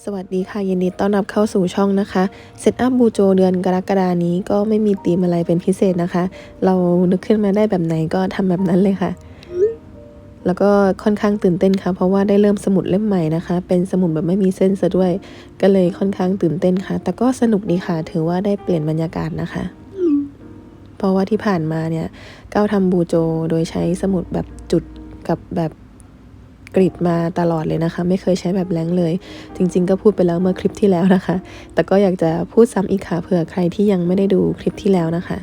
สวัสดีค่ะ ยินดีต้อนรับเข้าสู่ช่องนะคะเซตอัพบูโจเดือนกรกฎานี้ก็ไม่มีธีมอะไรเป็นพิเศษนะคะ เรานึกขึ้นมาได้แบบไหนก็ทำแบบนั้นเลยค่ะ แล้วก็ค่อนข้างตื่นเต้นค่ะ เพราะว่าได้เริ่มสมุดเล่มใหม่นะคะ เป็นสมุดแบบไม่มีเส้นซะด้วย ก็เลยค่อนข้างตื่นเต้นค่ะ แต่ก็สนุกดีค่ะ ถือว่าได้เปลี่ยนบรรยากาศนะคะ เพราะว่าที่ผ่านมาเนี่ยก้าวทำบูโจโดยใช้สมุดแบบจุดกับแบบ กริดมาตลอดเลยนะคะ ไม่เคยใช้แบบแรงเลย จริง ๆ ก็พูดไปแล้วเมื่อคลิปที่แล้วนะคะ แต่ก็อยากจะพูดซ้ำอีกค่ะเผื่อใครที่ยังไม่ได้ดูคลิปที่แล้วนะคะ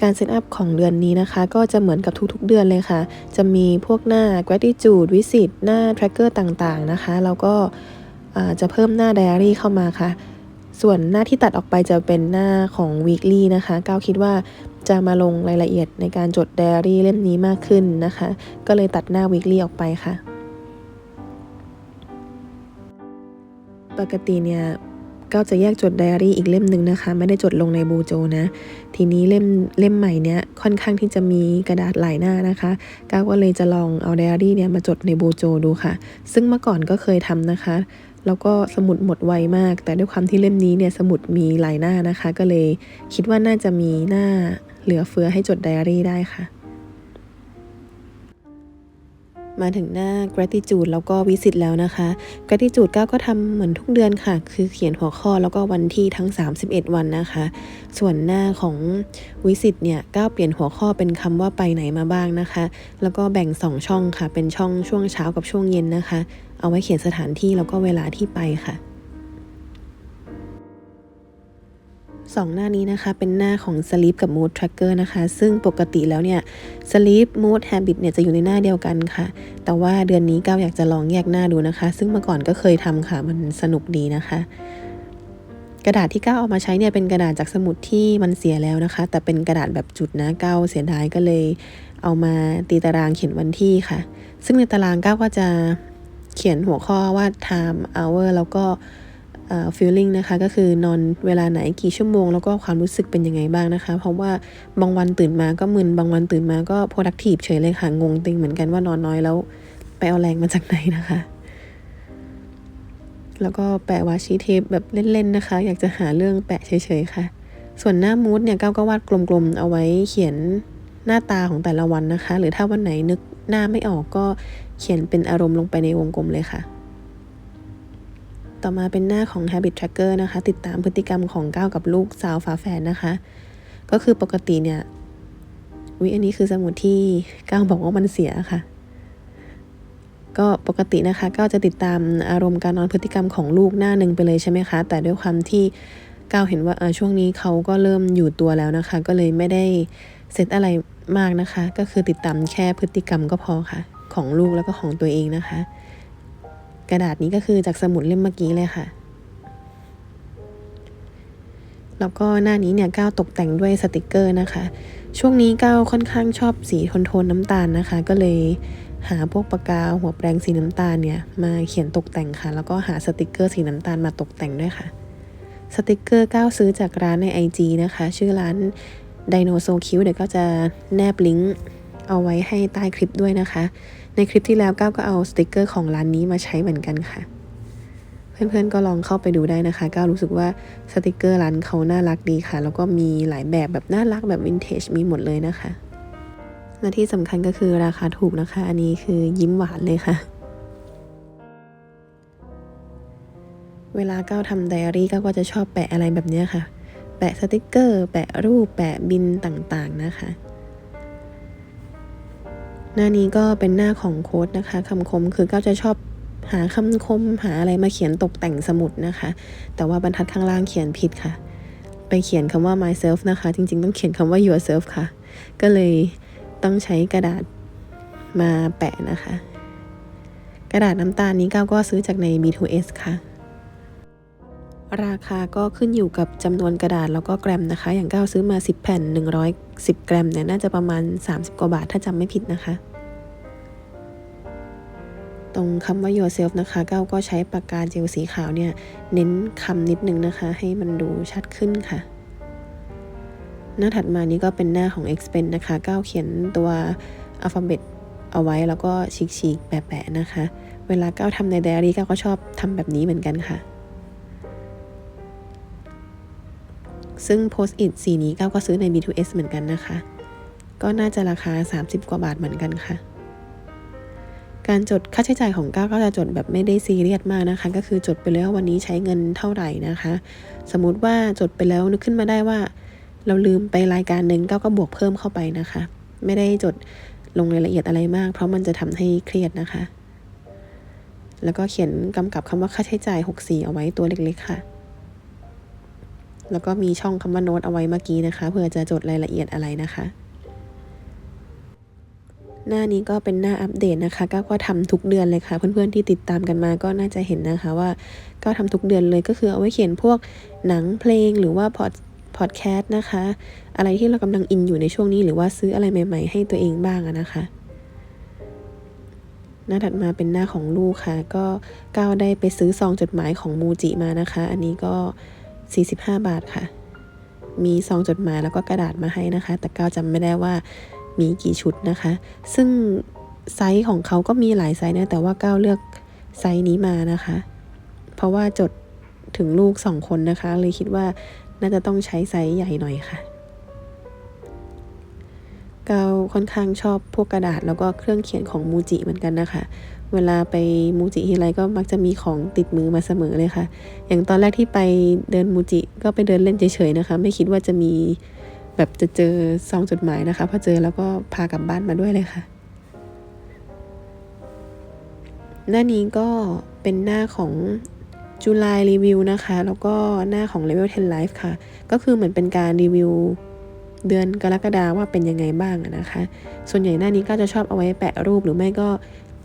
การเซตอัพของเดือนนี้นะคะ ก็จะเหมือนกับทุกๆเดือนเลยค่ะ จะมีพวกหน้า gratitude visit หน้า tracker ต่างๆนะคะ แล้วก็จะเพิ่มหน้า diary เข้ามาค่ะ ส่วนหน้าที่ตัดออกไปจะเป็นหน้าของ weekly นะคะ ก้าวคิดว่า จะมาลงรายละเอียดในการจด diary เล่มนี้มากขึ้นนะคะ ก็เลยตัดหน้า weekly ออกไปค่ะ ปกติเนี่ยก้าวจะแยกจดไดอารี่อีกเล่มหนึ่งนะคะ ไม่ได้จดลงในบูโจนะ ทีนี้เล่มเล่มใหม่เนี้ยค่อนข้างที่จะมีกระดาษหลายหน้านะคะก้าวก็เลยจะลองเอาไดอารี่เนี่ยมาจดในบูโจดูค่ะ ซึ่งเมื่อก่อนก็เคยทำนะคะ แล้วก็สมุดหมดไวมาก แต่ด้วยความที่เล่มนี้เนี่ยสมุดมีหลายหน้านะคะ ก็เลยคิดว่าน่าจะมีหน้า เหลือเฟือให้จดไดอารี่ได้ค่ะ มาถึงหน้า gratitude แล้วก็ visit แล้วนะคะ gratitude ก้าก็ทำเหมือนทุกเดือนค่ะ คือเขียนหัวข้อแล้วก็วันที่ทั้ง 31 วันนะคะ ส่วนหน้าของ visit เนี่ยก้าเปลี่ยนหัวข้อเป็นคำว่าไปไหนมาบ้างนะคะ แล้วก็แบ่ง 2 ช่องค่ะ เป็นช่องช่วงเช้ากับช่วงเย็นนะคะ เอาไว้เขียนสถานที่แล้วก็เวลาที่ไปค่ะ สองหน้านี้นะคะ เป็นหน้าของ Sleep กับ Mood Tracker นะคะ ซึ่งปกติแล้วเนี่ย Sleep Mood Habit เนี่ยจะอยู่ในหน้าเดียวกันค่ะ แต่ว่าเดือนนี้ก้าวอยากจะลองแยกหน้าดูนะคะ ซึ่งเมื่อก่อนก็เคยทำค่ะ มันสนุกดีนะคะ กระดาษที่ก้าวเอามาใช้เนี่ยเป็นกระดาษจากสมุดที่มันเสียแล้วนะคะ แต่เป็นกระดาษแบบจุดนะก้าวเสียดายก็เลย เอามาตีตารางเขียนวันที่ค่ะ ซึ่งในตารางก้าวก็จะเขียนหัวข้อว่า time hour แล้วก็ feeling นะคะก็คือนอนเวลาไหนกี่ชั่วโมง แล้วก็ความรู้สึกเป็นยังไงบ้างนะคะ เพราะว่าบางวันตื่นมาก็มึนบางวันตื่นมาก็ productive เฉยเลยค่ะ งงติงเหมือนกันว่านอนน้อยแล้ว ไปเอาแรงมาจากไหนนะคะ แล้วก็แปะวาชีเทปแบบเล่นๆนะคะ อยากจะหาเรื่องแปะเฉยๆค่ะ ส่วนหน้ามูดเนี่ยก้าวก็วาดกลมๆเอาไว้เขียนหน้าตาของแต่ละวันนะคะ หรือถ้าวันไหนนึกหน้าไม่ออกก็เขียนเป็นอารมณ์ลงไปในวงกลมเลยค่ะ ต่อมาเป็นหน้าของ Habit Tracker นะคะ ติดตามพฤติกรรมของก้าวกับลูกสาวฝาแฝดนะคะ ก็คือปกติเนี่ยวิอันนี้คือสมุดที่ก้าวบอกว่ามันเสียค่ะ ก็ปกตินะคะก้าวจะติดตามอารมณ์การนอนพฤติกรรมของลูกหน้าหนึ่งไปเลยใช่ไหมคะ แต่ด้วยความที่ก้าวเห็นว่าช่วงนี้เขาก็เริ่มอยู่ตัวแล้วนะคะ ก็เลยไม่ได้เซตอะไรมากนะคะ ก็คือติดตามแค่พฤติกรรมก็พอค่ะ ของลูกแล้วก็ของตัวเองนะคะ กระดาษนี้ก็คือจากสมุดเล่มเมื่อกี้เลยค่ะ แล้วก็หน้านี้เนี่ยก้าวตกแต่งด้วยสติกเกอร์นะคะ ช่วงนี้ก้าวค่อนข้างชอบสีโทนโทนน้ำตาลนะคะ ก็เลยหาพวกปากกาหัวแปรงสีน้ำตาลเนี่ยมาเขียนตกแต่งค่ะ แล้วก็หาสติกเกอร์สีน้ำตาลมาตกแต่งด้วยค่ะ สติกเกอร์ก้าวซื้อจากร้านใน IG นะคะ ชื่อร้าน Dino So Cute เดี๋ยวก็จะแนบลิงก์ เอาไว้ให้ใต้คลิปด้วยนะคะ ในคลิปที่แล้วก้าวก็เอาสติกเกอร์ของร้านนี้มาใช้เหมือนกันค่ะ เพื่อนๆก็ลองเข้าไปดูได้นะคะก้าวรู้สึกว่าสติกเกอร์ร้านเขาน่ารักดีค่ะ แล้วก็มีหลายแบบแบบน่ารักแบบวินเทจมีหมดเลยนะคะและที่สำคัญก็คือราคาถูกนะคะ อันนี้คือยิ้มหวานเลยค่ะเวลาก้าวทำไดอารี่ก้าวก็จะชอบแปะอะไรแบบนี้ค่ะ แปะสติกเกอร์ แปะรูป แปะบินต่างๆนะคะ หน้านี้ก็เป็นหน้าของโค้ดนะคะคำคมคือก้าวจะชอบหาคำคมหาอะไรมาเขียนตกแต่งสมุดนะคะ แต่ว่าบรรทัดข้างล่างเขียนผิดค่ะ ไปเขียนคำว่า myself นะคะ จริง ๆ ต้องเขียนคำว่า yourself ค่ะ ก็เลยต้องใช้กระดาษมาแปะนะคะ กระดาษน้ำตาลนี้ก้าวก็ซื้อจากใน B2S ค่ะ ราคาก็ขึ้นอยู่กับจำนวนกระดาษแล้วก็แกรมนะคะ อย่างก้าวซื้อมา 10 แผ่น 110กรมเนี่ยน่าจะประมาณ 30 กว่าบาทถ้าจำไม่ผิดนะคะ ตรงคำว่า yourself นะคะก้าวก็ใช้ปากกาเจลสีขาวเนี่ยเน้นคำนิดนึงนะคะ ให้มันดูชัดขึ้นค่ะ หน้าถัดมานี้ก็เป็นหน้าของ expen นะคะก้าวเขียนตัวอัลฟาเบตเอาไว้แล้วก็ฉีกๆแปะๆนะคะ เวลาก้าวทำในไดอารี่ก้าวก็ชอบทำแบบนี้เหมือนกันค่ะ ซึ่งโพสต์อิทสีนี้ก้าวก็ซื้อใน B2S เหมือนกันนะคะ ก็น่าจะราคา 30 กว่าบาทเหมือนกันค่ะ การจดค่าใช้จ่ายของก้าวก็จะจดแบบไม่ได้ซีเรียสมากนะคะ ก็คือจดไปแล้ววันนี้ใช้เงินเท่าไหร่นะคะ สมมุติว่าจดไปแล้วนึกขึ้นมาได้ว่า เราลืมไปรายการหนึ่งก้าวก็บวกเพิ่มเข้าไปนะคะ ไม่ได้จดลงรายละเอียดอะไรมาก เพราะมันจะทำให้เครียดนะคะ แล้วก็เขียนกำกับคำว่าค่าใช้จ่าย 64 เอาไว้ตัวเล็กๆค่ะ แล้วก็มีช่องคำว่าโน้ตเอาไว้เมื่อกี้นะคะ เพื่อจะจดรายละเอียดอะไรนะคะ หน้านี้ก็เป็นหน้าอัปเดตนะคะก้าวก็ทำทุกเดือนเลยค่ะ เพื่อนๆที่ติดตามกันมาก็น่าจะเห็นนะคะว่าก็ทำทุกเดือนเลยก็คือเอาไว้เขียนพวกหนังเพลงหรือว่าพอดพอดแคสต์นะคะ อะไรที่เรากำลังอินอยู่ในช่วงนี้หรือว่าซื้ออะไรใหม่ ๆ ให้ตัวเองบ้างนะคะหน้าถัดมาเป็นหน้าของลูกค่ะ ก็ก้าวได้ไปซื้อซองจดหมายของมูจิมานะคะ อันนี้ก็ 45 บาทค่ะ มีซองจดหมายแล้วก็กระดาษมาให้นะคะ แต่ก้าวจำไม่ได้ว่ามีกี่ชุดนะคะ ซึ่งไซส์ของเขาก็มีหลายไซส์นะ แต่ว่าก้าวเลือกไซส์นี้มานะคะ เพราะว่าจดถึงลูกสองคนนะคะ เลยคิดว่าน่าจะต้องใช้ไซส์ใหญ่หน่อยค่ะก้าวค่อนข้างชอบพวกกระดาษแล้วก็เครื่องเขียนของมูจิเหมือนกันนะคะ เวลาไปมูจิทีไรก็มักจะมีของติดมือมาเสมอเลยค่ะ อย่างตอนแรกที่ไปเดินมูจิก็ไปเดินเล่นเฉยๆนะคะ ไม่คิดว่าจะมีแบบจะเจอซองจดหมายนะคะพอเจอแล้วก็พากลับบ้านมาด้วยเลยค่ะ หน้านี้ก็เป็นหน้าของจุลายรีวิวนะคะ แล้วก็หน้าของ Level 10 Life ค่ะ ก็คือเหมือนเป็นการรีวิวเดือนกรกฎาว่าเป็นยังไงบ้างนะคะ ส่วนใหญ่หน้านี้ก็จะชอบเอาไว้แปะรูปหรือไม่ก็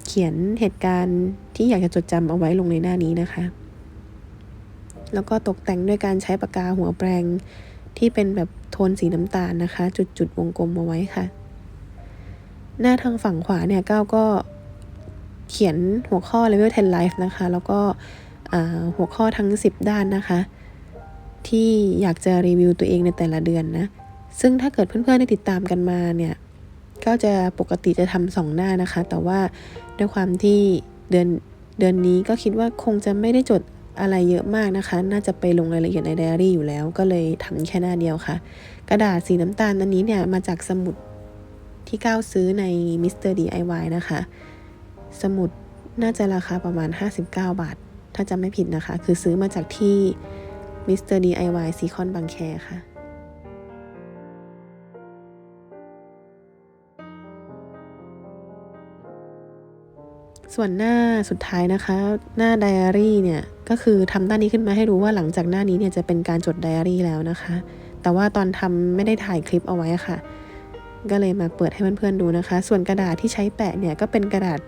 เขียนเหตุการณ์ที่อยากจะจดจำเอาไว้ลงในหน้านี้นะคะ แล้วก็ตกแต่งด้วยการใช้ปากกาหัวแปรงที่เป็นแบบโทนสีน้ำตาลนะคะ จุดจุดวงกลมเอาไว้ค่ะ หน้าทางฝั่งขวาเนี่ยก้าวก็เขียนหัวข้อ level 10 life นะคะ แล้วก็หัวข้อทั้ง 10 ด้านนะคะ ที่อยากจะรีวิวตัวเองในแต่ละเดือนนะ ซึ่งถ้าเกิดเพื่อนๆได้ติดตามกันมาเนี่ย ก็จะปกติจะทำสองหน้านะคะ แต่ว่าด้วยความที่เดือนเดือนนี้ก็คิดว่าคงจะไม่ได้จดอะไรเยอะมากนะคะ น่าจะไปลงรายละเอียดในไดอารี่อยู่แล้ว ก็เลยทำแค่หน้าเดียวค่ะ กระดาษสีน้ำตาลอันนี้เนี่ยมาจากสมุดที่ก้าวซื้อใน Mr. DIY นะคะ สมุดน่าจะราคาประมาณ 59 บาท ถ้าจำไม่ผิดนะคะ คือซื้อมาจากที่ Mr. DIY ซีคอนบางแคค่ะ ส่วนหน้าสุดท้ายนะคะ หน้าไดอารี่เนี่ยก็คือทำด้านี้ขึ้นมาให้รู้ว่าหลังจากหน้านี้เนี่ยจะเป็นการจดไดอารี่แล้วนะคะ แต่ว่าตอนทำไม่ได้ถ่ายคลิปเอาไว้ค่ะ ก็เลยมาเปิดให้เพื่อนๆดูนะคะ ส่วนกระดาษที่ใช้แปะเนี่ยก็เป็นกระดาษ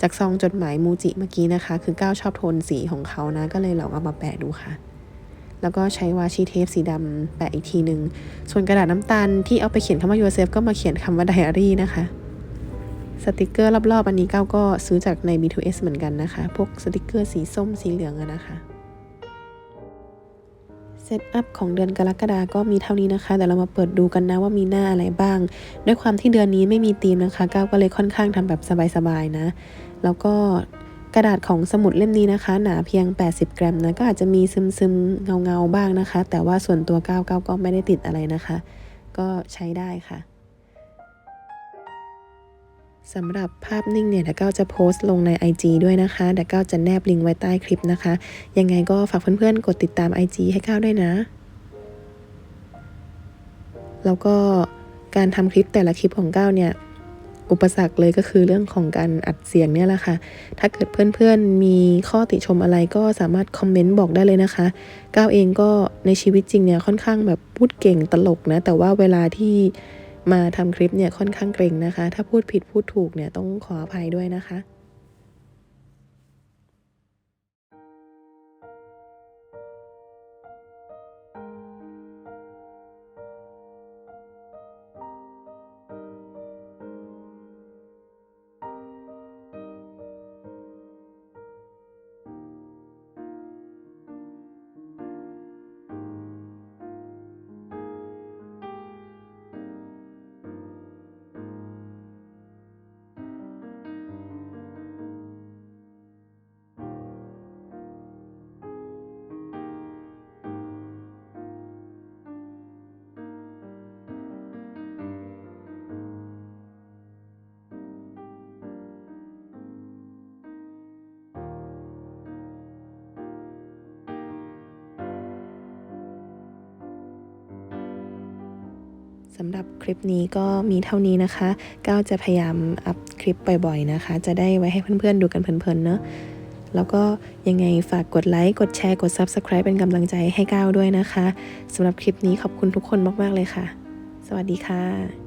จากซองจดหมายมูจิเมื่อกี้นะคะ คือก้าวชอบโทนสีของเขานะ ก็เลยลองเอามาแปะดูค่ะ แล้วก็ใช้วาชีเทปสีดำแปะอีกทีหนึ่งส่วนกระดาษน้ำตาลที่เอาไปเขียนคำว่า yourself ก็มาเขียนคำว่าไดอารี่นะคะ สติกเกอร์รอบๆ อันนี้ก้าวก็ซื้อจากใน B2S เหมือนกันนะคะ พวกสติกเกอร์สีส้มสีเหลืองอะนะคะเซตอัพของเดือนกรกฎาก็มีเท่านี้นะคะแต่เรามาเปิดดูกันนะว่ามีหน้าอะไรบ้าง ด้วยความที่เดือนนี้ไม่มีธีมนะคะก้าวก็เลยค่อนข้างทำแบบสบายๆนะ แล้วก็กระดาษของสมุดเล่มนี้นะคะ หนาเพียง 80 กรัมนะก็อาจจะมีซึมๆเงาๆบ้างนะคะ แต่ว่าส่วนตัวก้าวก้าวก็ไม่ได้ติดอะไรนะคะ ก็ใช้ได้ค่ะ สำหรับภาพนิ่งเนี่ยเดี๋ยวก้าจะโพสต์ลงใน IG ด้วยนะคะเดี๋ยวก้าจะแนบลิงก์ไว้ใต้คลิปนะคะ ยังไงก็ฝากเพื่อนๆ กดติดตาม IG ให้ก้าวด้วยนะ แล้วก็การทำคลิปแต่ละคลิปของก้าวเนี่ย อุปสรรคเลยก็คือเรื่องของการอัดเสียงเนี่ยแหละค่ะ ถ้าเกิดเพื่อนๆ มีข้อติชมอะไรก็สามารถคอมเมนต์บอกได้เลยนะคะ ก้าวเองก็ในชีวิตจริงเนี่ยค่อนข้างแบบพูดเก่งตลกนะ แต่ว่าเวลาที่ มาทำคลิปเนี่ยค่อนข้างเกรงนะคะ ถ้าพูดผิดพูดถูกเนี่ยต้องขออภัยด้วยนะคะ สำหรับคลิปนี้ก็มีเท่านี้นะคะก้าวจะพยายามอัพคลิปบ่อยๆนะคะ จะได้ไว้ให้เพื่อนๆดูกันเพลินๆเนาะแล้วก็ยังไงฝากกดไลค์ กดแชร์ กด Subscribe เป็นกำลังใจให้ก้าวด้วยนะคะสำหรับคลิปนี้ขอบคุณทุกคนมากๆเลยค่ะ สวัสดีค่ะ